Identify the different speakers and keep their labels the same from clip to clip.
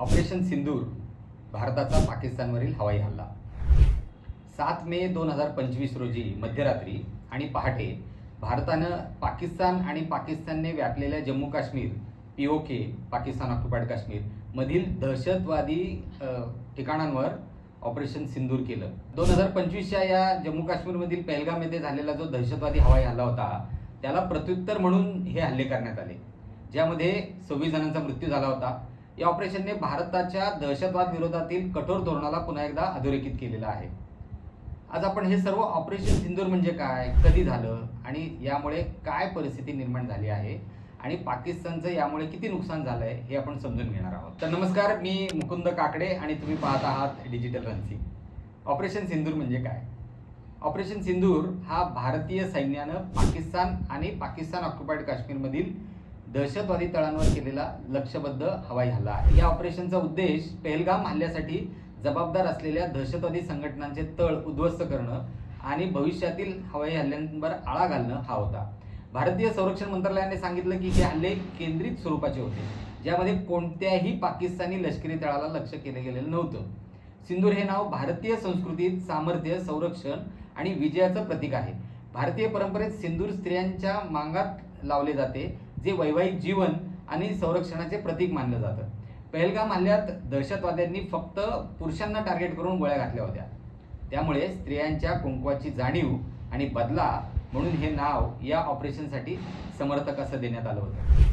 Speaker 1: Operation सिंदूर भारताचा पाकिस्तानवरील हवाई हल्ला. सात मे दोन हजार पंचवीस रोजी मध्यरात्री आणि पहाटे भारतानं पाकिस्तान आणि पाकिस्तानने व्यापलेल्या Jammu Kashmir P O K Pakistan occupied Kashmir मधील दहशतवादी ठिकाणांवर ऑपरेशन सिंदूर केलं. दोन हजार पंचवीसच्या या जम्मू काश्मीरमधील पहलगाम येथे झालेला जो दहशतवादी हवाई हल्ला होता त्याला प्रत्युत्तर म्हणून हे हल्ले करण्यात आले. ज्यामध्ये सव्वीस जणांचा मृत्यू झाला होता. या ऑपरेशनने भारताच्या दहशतवाद विरोधातील कठोर धोरणाला पुन्हा एकदा अधोरेखित केलेलं आहे. आज आपण हे सर्व ऑपरेशन सिंदूर म्हणजे काय कधी झालं आणि यामुळे काय परिस्थिती निर्माण झाली आहे आणि पाकिस्तानचं यामुळे किती नुकसान झालं आहे हे आपण समजून घेणार आहोत. तर नमस्कार मी मुकुंद काकडे आणि तुम्ही पाहत आहात डिजिटल रन्सी ऑपरेशन सिंदूर म्हणजे काय? ऑपरेशन सिंदूर हा भारतीय सैन्यानं पाकिस्तान आणि पाकिस्तान ऑक्युपाईड काश्मीरमधील दहशतवादी तळांवर केलेला लक्षबद्ध हवाई हल्ला आहे. या ऑपरेशनचा उद्देश पेहलगाम हल्ल्यासाठी जबाबदार असलेल्या दहशतवादी संघटनांचे तळ उद्ध्वस्त करणं आणि भविष्यातील हवाई हल्ल्यांवर आळा घालणं हा होता. भारतीय संरक्षण मंत्रालयाने सांगितलं की हे हल्ले केंद्रित स्वरूपाचे होते ज्यामध्ये कोणत्याही पाकिस्तानी लष्करी तळाला लक्ष केलं गेलेलं नव्हतं. सिंदूर हे नाव भारतीय संस्कृतीत सामर्थ्य संरक्षण आणि विजयाचं प्रतीक आहे. भारतीय परंपरेत सिंदूर स्त्रियांच्या मांगात लावले जाते जे वैवाहिक जीवन आणि संरक्षणाचे प्रतीक मानलं जातं. पहलगाम हल्ल्यात दहशतवाद्यांनी फक्त पुरुषांना टार्गेट करून गोळ्या घातल्या होत्या. त्यामुळे स्त्रियांच्या कुंकवाची जाणीव आणि बदला म्हणून हे नाव या ऑपरेशनसाठी समर्थक असं देण्यात आलं होतं.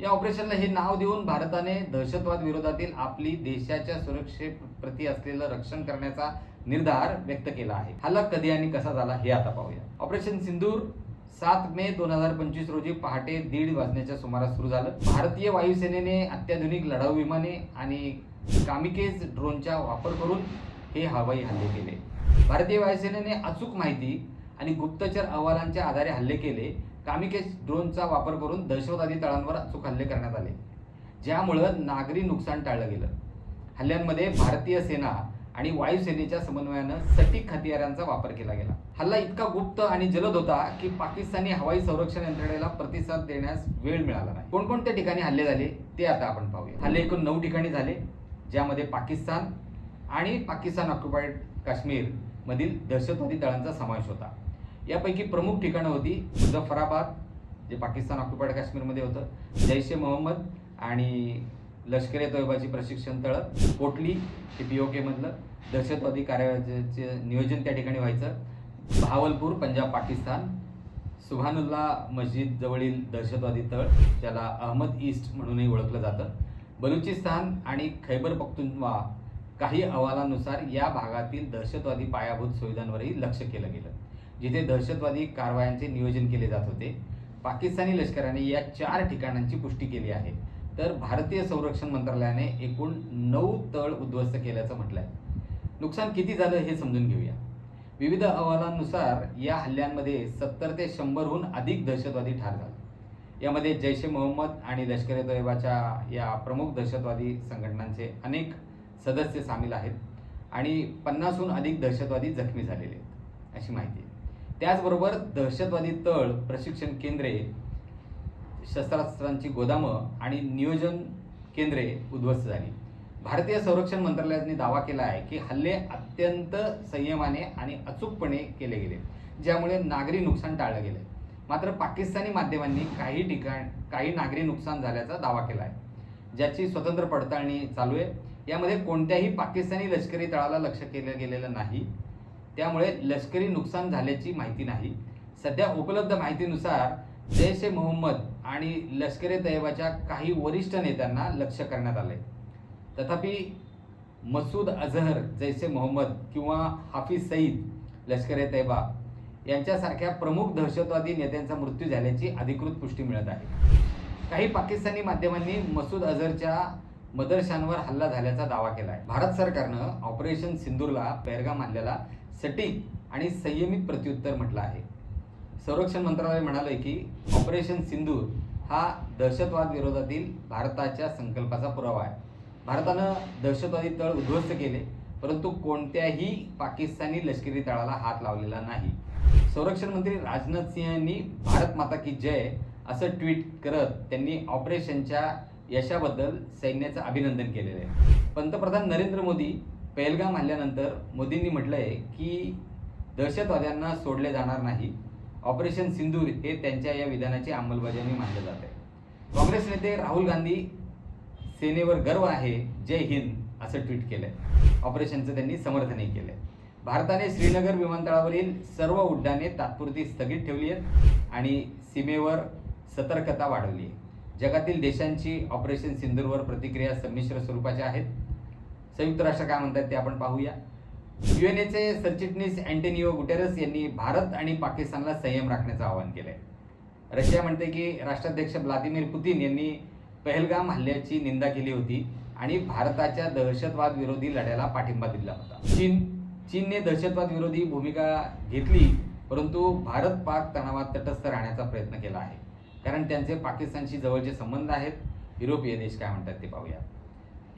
Speaker 1: या ऑपरेशनला हे नाव देऊन भारताने दहशतवाद विरोधातील आपली देशाच्या सुरक्षेप्रती असलेलं रक्षण करण्याचा निर्धार व्यक्त केला आहे. हल्ला कधी आणि कसा झाला हे आता पाहूया. ऑपरेशन सिंदूर सात मे दोन हजार पंचवीस रोजी पहाटे दीड वाजण्याच्या सुमारास सुरू झालं. भारतीय वायुसेनेने अत्याधुनिक लढाऊ विमाने आणि कामिकेज ड्रोनचा वापर करून हे हवाई हल्ले केले. भारतीय वायुसेनेने अचूक माहिती आणि गुप्तचर अहवालांच्या आधारे हल्ले केले. कामिकेज ड्रोनचा वापर करून दहशतवादी तळांवर अचूक हल्ले करण्यात आले ज्यामुळं नागरी नुकसान टाळलं गेलं. हल्ल्यांमध्ये भारतीय सेना आणि वायुसेनेच्या समन्वयानं सटीक हत्यारांचा वापर केला गेला. हल्ला इतका गुप्त आणि जलद होता की पाकिस्तानी हवाई संरक्षण यंत्रणेला प्रतिसाद देण्यास वेळ मिळाला नाही. कोणकोणत्या ठिकाणी हल्ले झाले ते आता आपण पाहूया. हल्ले एकूण नऊ ठिकाणी झाले ज्यामध्ये पाकिस्तान आणि पाकिस्तान ऑक्युपाईड काश्मीर मधील दहशतवादी दळांचा समावेश होता. यापैकी प्रमुख ठिकाणं होती मुझफ्फराबाद जे पाकिस्तान ऑक्युपाईड काश्मीरमध्ये होतं जैश ए मोहम्मद आणि लष्करी ए तोयबाची प्रशिक्षण तळं पोटली हे पी ओ केमधलं दहशतवादी कार्याचे नियोजन त्या ठिकाणी व्हायचं. भावलपूर पंजाब पाकिस्तान सुभानुल्ला मस्जिद जवळील दहशतवादी तळ ज्याला अहमद ईस्ट म्हणूनही ओळखलं जातं. बलुचिस्तान आणि खैबर पख्तुनवा काही अहवालानुसार या भागातील दहशतवादी पायाभूत सुविधांवरही लक्ष केलं गेलं जिथे दहशतवादी कारवायांचे नियोजन केले जात होते. पाकिस्तानी लष्कराने या चार ठिकाणांची पुष्टी केली आहे. तर भारतीय संरक्षण मंत्रालयाने एकूण नऊ तळ उद्ध्वस्त केल्याचं म्हटलंय. नुकसान किती झालं हे समजून घेऊया. विविध अहवालांनुसार या हल्ल्यांमध्ये सत्तर ते शंभरहून अधिक दहशतवादी ठार झाले. यामध्ये जैश ए मोहम्मद आणि लष्कर ए तोयबाच्या या प्रमुख दहशतवादी संघटनांचे अनेक सदस्य सामील आहेत आणि पन्नासहून अधिक दहशतवादी जखमी झालेले आहेत अशी माहिती आहे. त्याचबरोबर दहशतवादी तळ प्रशिक्षण केंद्रे शस्त्रास्त्रांची गोदामं आणि नियोजन केंद्रे उद्ध्वस्त झाली. भारतीय संरक्षण मंत्रालयाने दावा केला आहे की हल्ले अत्यंत संयमाने आणि अचूकपणे केले गेले ज्यामुळे नागरी नुकसान टाळलं गेलं मात्र पाकिस्तानी माध्यमांनी काही ठिकाण काही नागरी नुकसान झाल्याचा दावा केला आहे. ज्याची स्वतंत्र पडताळणी चालू आहे. यामध्ये कोणत्याही पाकिस्तानी लष्करी तळाला लक्ष केलं गेलेलं नाही. त्यामुळे लष्करी नुकसान झाल्याची माहिती नाही. सध्या उपलब्ध माहितीनुसार जैश ए मोहम्मद आणि लष्कर ए तैयबाच्या काही वरिष्ठ नेत्यांना लक्ष करण्यात आले तथापि मसूद अझहर जैश ए मोहम्मद किंवा हाफिज सईद लष्कर ए तैयबा यांच्यासारख्या प्रमुख दहशतवादी नेत्यांचा मृत्यू झाल्याची अधिकृत पुष्टी मिळत आहे. काही पाकिस्तानी माध्यमांनी मसूद अझहरच्या मदरशांवर हल्ला झाल्याचा दावा केला आहे भारत सरकारनं ऑपरेशन सिंदूरला पैरगा मानलेला सटीक आणि संयमित प्रत्युत्तर म्हटलं आहे. संरक्षण मंत्रालय म्हणाले की ऑपरेशन सिंदूर हा दहशतवाद विरोधातील भारताच्या संकल्पाचा पुरावा आहे. भारतानं दहशतवादी तळ उद्ध्वस्त केले परंतु कोणत्याही पाकिस्तानी लष्करी तळाला हात लावलेला नाही. संरक्षण मंत्री राजनाथ सिंह यांनी भारत माता की जय असं ट्विट करत त्यांनी ऑपरेशनच्या यशाबद्दल सैन्याचं अभिनंदन केलेलं आहे. पंतप्रधान नरेंद्र मोदी पहलगाम हल्ल्यानंतर मोदींनी म्हटलं आहे की दहशतवाद्यांना सोडले जाणार नाही. ऑपरेशन सिंदूर हे त्यांच्या या विधानाची अंमलबजावणी मानलं जात. आहे काँग्रेस नेते राहुल गांधी सेनेवर गर्व आहे जय हिंद असं ट्विट केलंय. ऑपरेशनचं त्यांनी समर्थनही केलंय. भारताने श्रीनगर विमानतळावरील सर्व उड्डाणे तात्पुरती स्थगित ठेवली आहेत आणि सीमेवर सतर्कता वाढवली आहे. जगातील देशांची ऑपरेशन सिंदूरवर प्रतिक्रिया संमिश्र स्वरूपाच्या आहेत. संयुक्त राष्ट्र काय म्हणतात ते आपण पाहूया. युएनएचे सरचिटणीस अँटोनिओ गुटेरस यांनी भारत आणि पाकिस्तानला संयम राखण्याचं आवाहन केलंय. रशिया म्हणते की राष्ट्राध्यक्ष व्लादिमीर पुतीन यांनी पहलगाम हल्ल्याची निंदा केली होती आणि भारताच्या दहशतवाद विरोधी लढ्याला पाठिंबा दिला होता. चीन चीनने दहशतवाद विरोधी भूमिका घेतली परंतु भारत पाक तणावात तटस्थ राहण्याचा प्रयत्न केला आहे. कारण त्यांचे पाकिस्तानशी जवळचे संबंध आहेत. युरोपीय देश काय म्हणतात ते पाहूया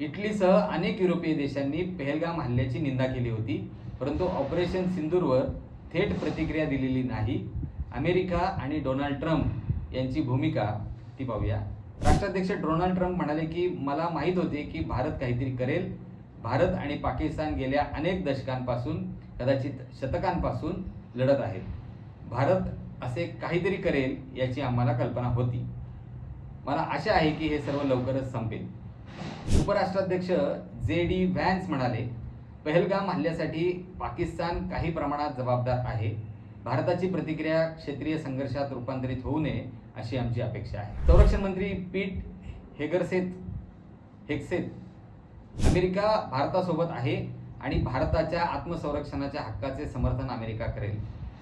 Speaker 1: इटलीसह अनेक युरोपीय देशांनी पहलगाम हल्ल्याची निंदा केली होती परंतु ऑपरेशन सिंदूरवर थेट प्रतिक्रिया दिलेली नाही. अमेरिका आणि डोनाल्ड ट्रम्प यांची भूमिका ती पाहूया. राष्ट्राध्यक्ष डोनाल्ड ट्रम्प म्हणाले की मला माहीत होते की भारत काहीतरी करेल. भारत आणि पाकिस्तान गेल्या अनेक दशकांपासून कदाचित शतकांपासून लढत आहेत. भारत असे काहीतरी करेल याची आम्हाला कल्पना होती. मला आशा आहे की हे सर्व लवकरच संपेल. उपराष्ट्राध्यक्ष जे डी व्हॅन्स म्हणाले पहलगाम हल्ल्यासाठी पाकिस्तान काही प्रमाणात जबाबदार आहे. भारताची प्रतिक्रिया क्षेत्रीय संघर्षात रूपांतरित होऊ नये अशी आमची अपेक्षा आहे. संरक्षण मंत्री पीट हेगरसेत हेक्सेत अमेरिका भारतासोबत आहे आणि भारताच्या आत्मसंरक्षणाच्या हक्काचे समर्थन अमेरिका करेल.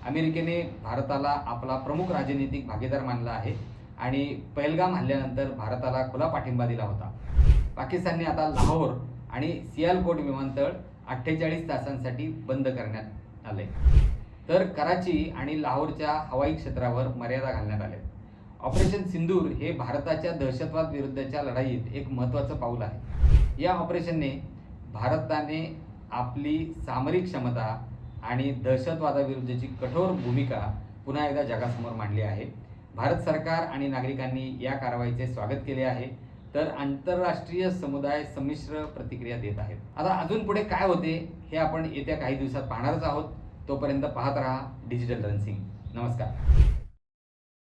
Speaker 1: अमेरिकेने भारताला आपला प्रमुख राजनैतिक भागीदार मानला आहे आणि पहलगाम हल्ल्यानंतर भारताला खुला पाठिंबा दिला होता. पाकिस्तानने आता लाहोर आणि सियालकोट विमानतळ अठ्ठेचाळीस तासांसाठी बंद करण्यात आले तर कराची आणि लाहोरच्या हवाई क्षेत्रावर मर्यादा घालण्यात आल्या ऑपरेशन सिंदूर हे भारताच्या दहशतवाद विरुद्धच्या लढाईत एक महत्त्वाचं पाऊल आहे. या ऑपरेशनने भारताने आपली सामरिक क्षमता आणि दहशतवादाविरुद्धची कठोर भूमिका पुन्हा एकदा जगासमोर मांडली आहे. भारत सरकार आणि नागरिकांनी या कारवाईचे स्वागत केले आहे. तर आंतरराष्ट्रीय समुदाय संमिश्र प्रतिक्रिया देत आहेत. आता अजून पुढे काय होते हे आपण येत्या काही दिवसात पाहणारच आहोत. तोपर्यंत पाहत राहा डिजिटल रन्सिंग नमस्कार.